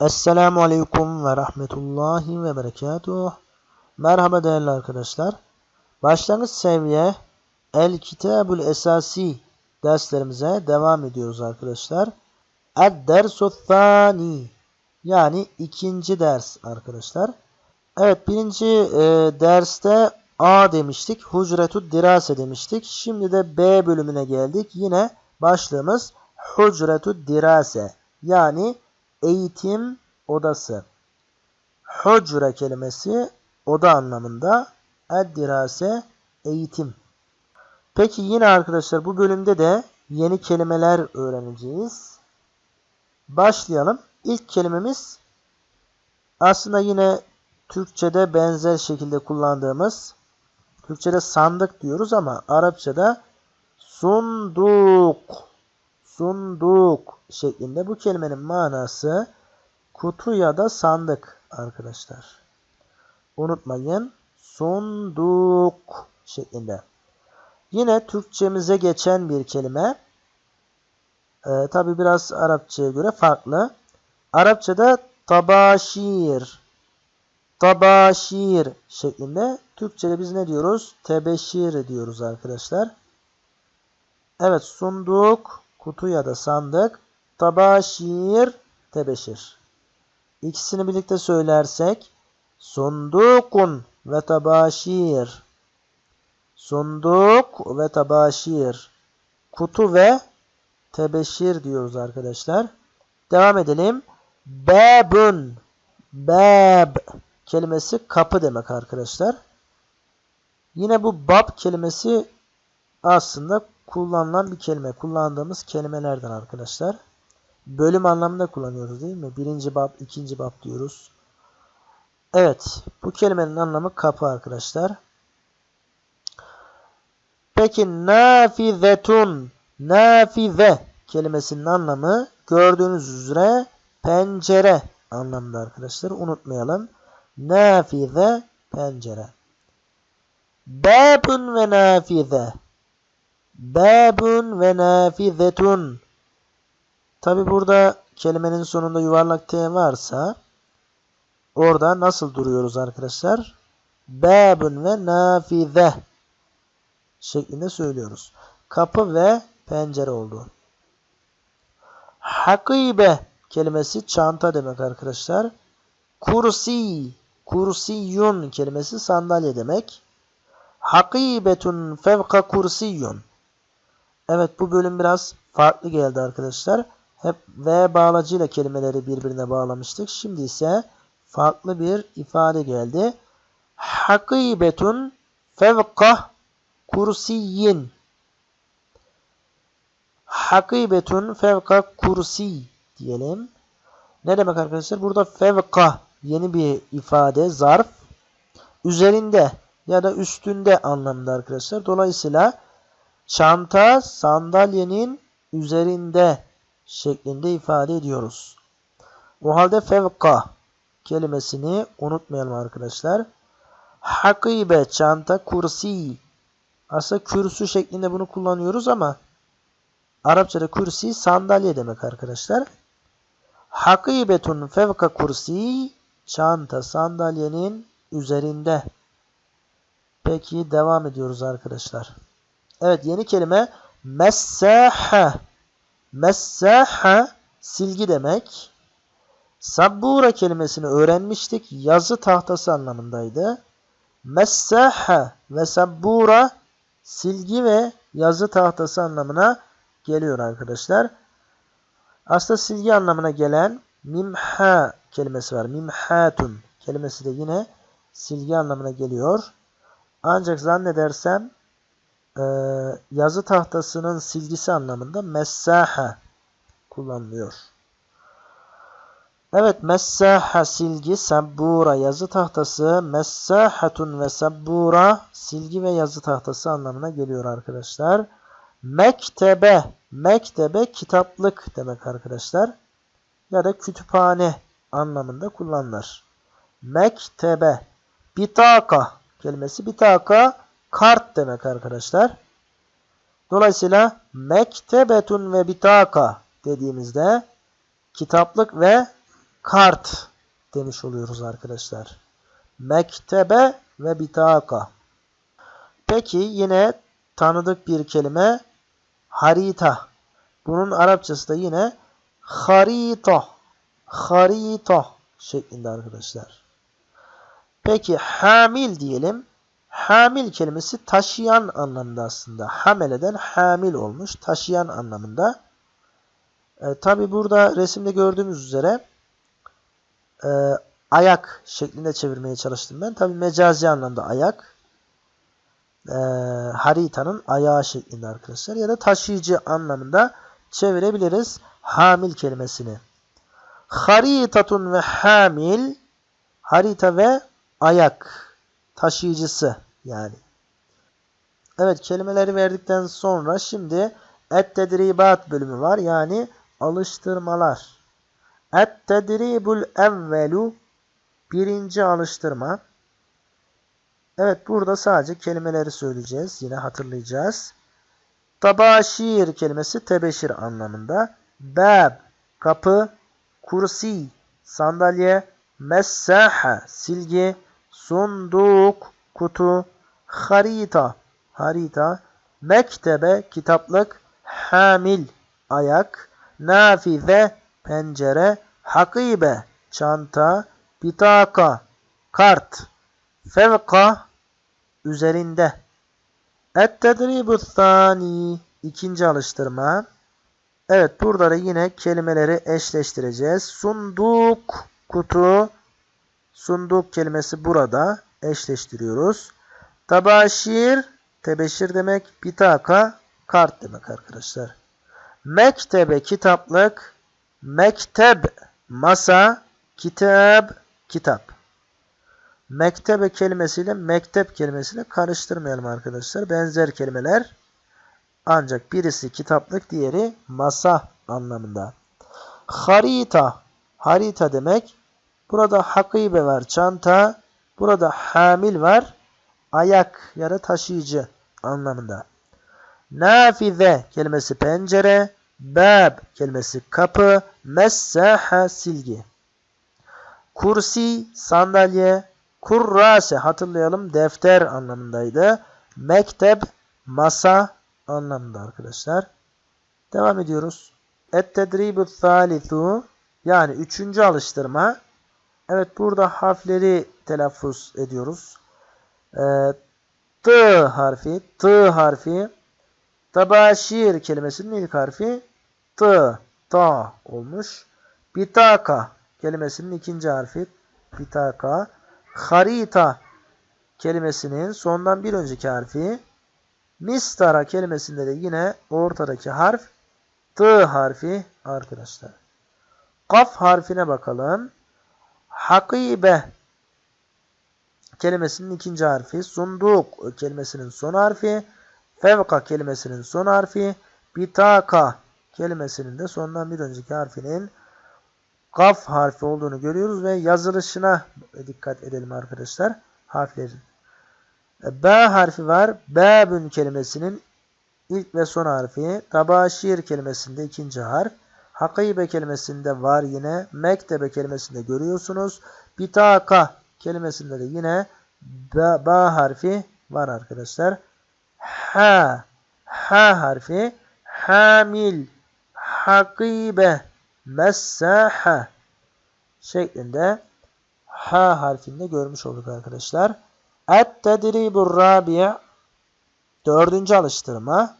Esselamu Aleyküm ve Rahmetullahi ve Berekatuh. Merhaba değerli arkadaşlar. Başlangıç seviye El Kitabul Esasi derslerimize devam ediyoruz arkadaşlar. Ed dersu thani yani ikinci ders arkadaşlar. Evet birinci e, derste A demiştik. Hucretud dirase demiştik. Şimdi de B bölümüne geldik. Yine başlığımız Hucretud dirase yani eğitim odası. Hucre kelimesi oda anlamında. Eddirase eğitim. Peki yine arkadaşlar bu bölümde de yeni kelimeler öğreneceğiz. Başlayalım. İlk kelimemiz aslında yine Türkçe'de benzer şekilde kullandığımız Türkçe'de sandık diyoruz ama Arapça'da sunduk sunduk şeklinde. Bu kelimenin manası kutu ya da sandık arkadaşlar. Unutmayın sunduk şeklinde. Yine Türkçemize geçen bir kelime. Ee, Tabi biraz Arapçaya göre farklı. Arapçada tabaşir, tabaşir şeklinde. Türkçede biz ne diyoruz? Tebeşir diyoruz arkadaşlar. Evet sunduk, kutu ya da sandık. Tabaşir, tebeşir. İkisini birlikte söylersek sundukun ve tabaşir. Sunduk ve tabaşir. Kutu ve tebeşir diyoruz arkadaşlar. Devam edelim. Babun. Bab kelimesi kapı demek arkadaşlar. Yine bu bab kelimesi aslında kullanılan bir kelime. Kullandığımız kelimelerden arkadaşlar. Bölüm anlamında kullanıyoruz değil mi? Birinci bab, ikinci bab diyoruz. Evet. Bu kelimenin anlamı kapı arkadaşlar. Peki nafizetun. Nafize kelimesinin anlamı gördüğünüz üzere pencere anlamda arkadaşlar. Unutmayalım. Nafize pencere. Babun ve nafize. Babun ve nafizetun. Tabi burada kelimenin sonunda yuvarlak T varsa orada nasıl duruyoruz arkadaşlar? Babun ve nafize şeklinde söylüyoruz. Kapı ve pencere oldu. Hakibe kelimesi çanta demek arkadaşlar. Kursi, kursiyun kelimesi sandalye demek. Hakibetun fevka kursiyun. Evet bu bölüm biraz farklı geldi arkadaşlar. Hep V bağlacıyla kelimeleri birbirine bağlamıştık. Şimdi ise farklı bir ifade geldi. Hakibetun fevka kursiyin. Hakibetun fevka kursi diyelim. Ne demek arkadaşlar? Burada fevka yeni bir ifade, zarf. Üzerinde ya da üstünde anlamında arkadaşlar. Dolayısıyla çanta sandalyenin üzerinde şeklinde ifade ediyoruz. O halde fevka kelimesini unutmayalım arkadaşlar. Hakibe çanta kursi. Aslında kürsü şeklinde bunu kullanıyoruz ama Arapçada kursi sandalye demek arkadaşlar. Hakibetun fevka kursi çanta sandalyenin üzerinde. Peki devam ediyoruz arkadaşlar. Evet yeni kelime messaha. Messaha silgi demek. Sabbura kelimesini öğrenmiştik. Yazı tahtası anlamındaydı. Messaha ve sabbura silgi ve yazı tahtası anlamına geliyor arkadaşlar. Aslında silgi anlamına gelen mimha kelimesi var. Mimhatun kelimesi de yine silgi anlamına geliyor. Ancak zannedersem e, yazı tahtasının silgisi anlamında messaha kullanılıyor. Evet messaha silgi sabbura yazı tahtası messahatun ve sabbura silgi ve yazı tahtası anlamına geliyor arkadaşlar. Mektebe mektebe kitaplık demek arkadaşlar. Ya da kütüphane anlamında kullanılır. Mektebe bitaka kelimesi bitaka kart demek arkadaşlar. Dolayısıyla mektebetun ve bitaka dediğimizde kitaplık ve kart demiş oluyoruz arkadaşlar. Mektebe ve bitaka. Peki yine tanıdık bir kelime harita. Bunun Arapçası da yine harita. Harita şeklinde arkadaşlar. Peki hamil diyelim. Hamil kelimesi taşıyan anlamında aslında. Hameleden hamil olmuş. Taşıyan anlamında. E, Tabi burada resimde gördüğümüz üzere e, ayak şeklinde çevirmeye çalıştım ben. Tabi mecazi anlamda ayak. E, haritanın ayağı şeklinde arkadaşlar. Ya da taşıyıcı anlamında çevirebiliriz hamil kelimesini. Haritatun ve hamil harita ve ayak taşıyıcısı yani. Evet kelimeleri verdikten sonra şimdi et-tedribat bölümü var. Yani alıştırmalar. Et-tedribul evvelu birinci alıştırma. Evet burada sadece kelimeleri söyleyeceğiz. Yine hatırlayacağız. Tabaşir kelimesi tebeşir anlamında. Bab kapı, kursi sandalye, messaha silgi, sunduk kutu, harita harita, mektebe kitaplık, hamil ayak, nafize pencere, hakibe çanta, bitaka kart, fevka üzerinde. Et-tedribu thani ikinci alıştırma. Evet burada da yine kelimeleri eşleştireceğiz. Sunduk kutu sunduk kelimesi burada eşleştiriyoruz. Tabaşir tebeşir demek. Bitaka kart demek arkadaşlar. Mektebe kitaplık mekteb masa kitap kitap. Mektebe kelimesiyle mektep kelimesiyle karıştırmayalım arkadaşlar. Benzer kelimeler. Ancak birisi kitaplık, diğeri masa anlamında. Harita, harita demek. Burada hakibe var, çanta. Burada hamil var, ayak ya da taşıyıcı anlamında. Nafize kelimesi pencere, bab kelimesi kapı, messaha silgi. Kursi sandalye, kurrase hatırlayalım defter anlamındaydı. Mektep masa anlamında arkadaşlar. Devam ediyoruz. Et-tedribu thalithu yani üçüncü alıştırma. Evet burada harfleri telaffuz ediyoruz. Ee, T harfi, T harfi Tabaşir kelimesinin ilk harfi T, Ta olmuş. Bitaka kelimesinin ikinci harfi Bitaka. Harita kelimesinin sondan bir önceki harfi Mistara kelimesinde de yine ortadaki harf T harfi arkadaşlar. Kaf harfine bakalım. Hakibe kelimesinin ikinci harfi. Sunduk kelimesinin son harfi. Fevka kelimesinin son harfi. Bitaka kelimesinin de sondan bir önceki harfinin kaf harfi olduğunu görüyoruz ve yazılışına dikkat edelim arkadaşlar. Harflerin. B harfi var. Babün kelimesinin ilk ve son harfi. Tabaşir kelimesinde ikinci harf. Hakibe kelimesinde var yine. Mektebe kelimesinde görüyorsunuz. Bitaka kelimesinde de yine ba, harfi var arkadaşlar. Ha. Ha harfi. Hamil. Hakibe. Messaha şeklinde ha harfinde görmüş olduk arkadaşlar. Et-tedribur rabi' dördüncü alıştırma.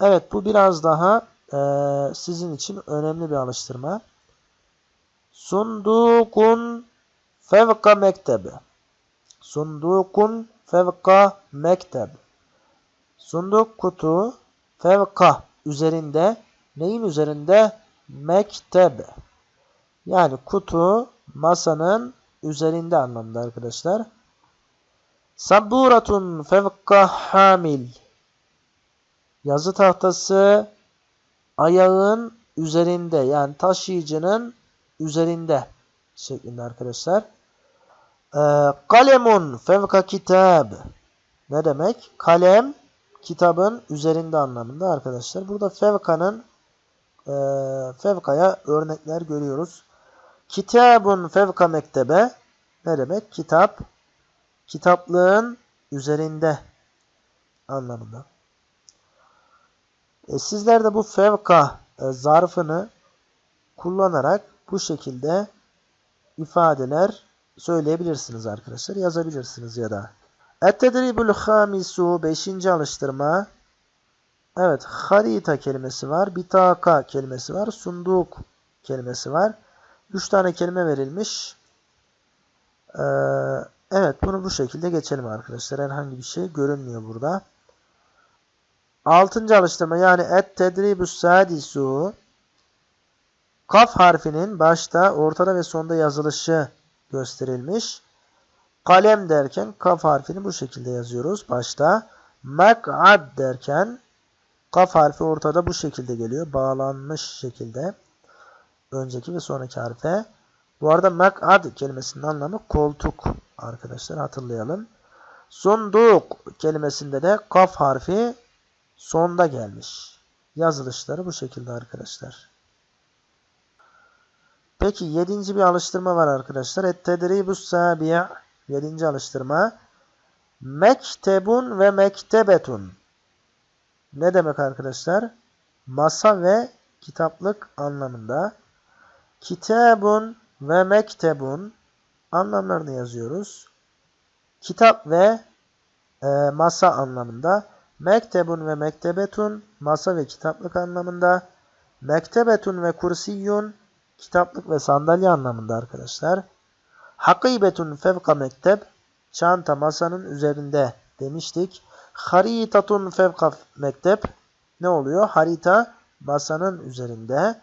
Evet bu biraz daha e, sizin için önemli bir alıştırma. Sundukun fevka mekteb. Sundukun fevka mekteb. Sunduk kutu fevka üzerinde neyin üzerinde? Mekteb. Yani kutu masanın üzerinde anlamda arkadaşlar. Sabburatun fevka hamil. Yazı tahtası ayağın üzerinde yani taşıyıcının üzerinde şeklinde arkadaşlar. Ee, kalemun fevka kitab. Ne demek? Kalem kitabın üzerinde anlamında arkadaşlar. Burada fevkanın e, fevkaya örnekler görüyoruz. Kitabun fevka mektebe ne demek? Kitap, kitaplığın üzerinde anlamında. E, sizler de bu fevka e, zarfını kullanarak bu şekilde ifadeler söyleyebilirsiniz arkadaşlar. Yazabilirsiniz ya da. Et-tedribul hamisu 5. alıştırma. Evet, harita kelimesi var. Bitaka kelimesi var. Sunduk kelimesi var. 3 tane kelime verilmiş. Ee, evet, bunu bu şekilde geçelim arkadaşlar. Herhangi bir şey görünmüyor burada. 6. alıştırma yani et-tedribus sadisu Kaf harfinin başta, ortada ve sonda yazılışı gösterilmiş. Kalem derken kaf harfini bu şekilde yazıyoruz başta. Mek'ad derken kaf harfi ortada bu şekilde geliyor. Bağlanmış şekilde. Önceki ve sonraki harfe. Bu arada mek'ad kelimesinin anlamı koltuk arkadaşlar hatırlayalım. Sunduk kelimesinde de kaf harfi sonda gelmiş. Yazılışları bu şekilde arkadaşlar. Peki yedinci bir alıştırma var arkadaşlar. Et-tedribus sabi' yedinci alıştırma. Mektebun ve mektebetun. Ne demek arkadaşlar? Masa ve kitaplık anlamında. Kitabun ve mektebun anlamlarını yazıyoruz. Kitap ve e, masa anlamında. Mektebun ve mektebetun masa ve kitaplık anlamında. Mektebetun ve kursiyun kitaplık ve sandalye anlamında arkadaşlar. Hakibetun fevka mektep çanta masanın üzerinde demiştik. Haritatun fevka mektep ne oluyor? Harita masanın üzerinde.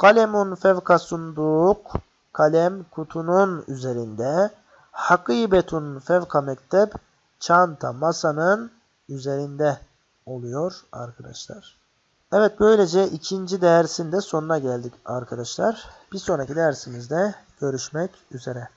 Kalemun fevka sunduk kalem kutunun üzerinde. Hakibetun fevka mektep çanta masanın üzerinde oluyor arkadaşlar. Evet böylece ikinci dersin de sonuna geldik arkadaşlar. Bir sonraki dersimizde görüşmek üzere.